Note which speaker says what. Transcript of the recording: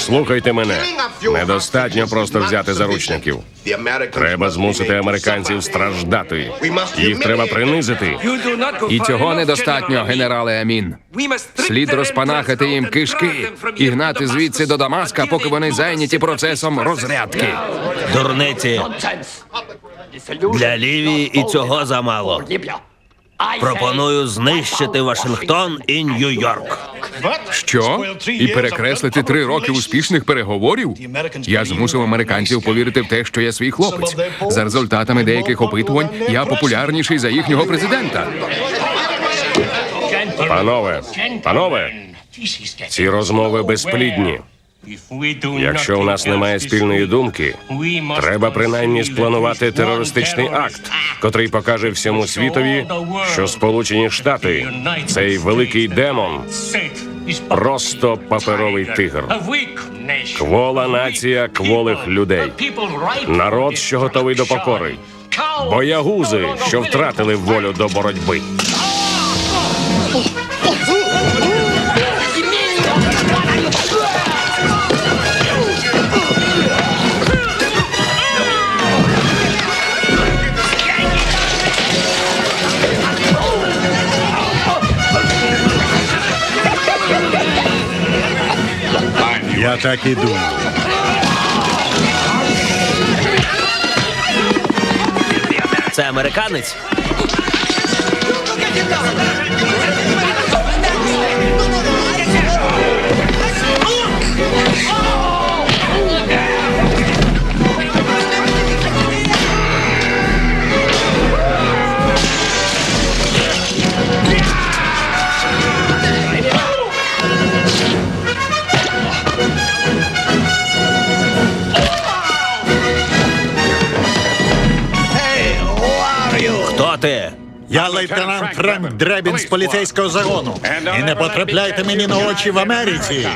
Speaker 1: Послухайте мене. Недостатньо просто взяти заручників. Треба змусити американців страждати. Їх треба принизити.
Speaker 2: І цього недостатньо, генерале Амін. Слід розпанахати їм кишки і гнати звідси до Дамаска, поки вони зайняті процесом розрядки.
Speaker 3: Дурниці. Для Лівії і цього замало. Пропоную знищити Вашингтон і Нью-Йорк.
Speaker 2: Що? І перекреслити три роки успішних переговорів? Я змусив американців повірити в те, що я свій хлопець. За результатами деяких опитувань я популярніший за їхнього президента.
Speaker 1: Панове, панове, ці розмови безплідні. Якщо у нас немає спільної думки, треба принаймні спланувати терористичний акт, котрий покаже всьому світові, що Сполучені Штати цей великий демон просто паперовий тигр. Квола нація кволих людей. Народ, що готовий до покори. Боягузи, що втратили волю до боротьби.
Speaker 4: Я так і думав.
Speaker 3: Це американець. Хто ти?
Speaker 4: Я лейтенант Френк Дребін з поліцейського загону. І не потрапляйте мені на очі в Америці.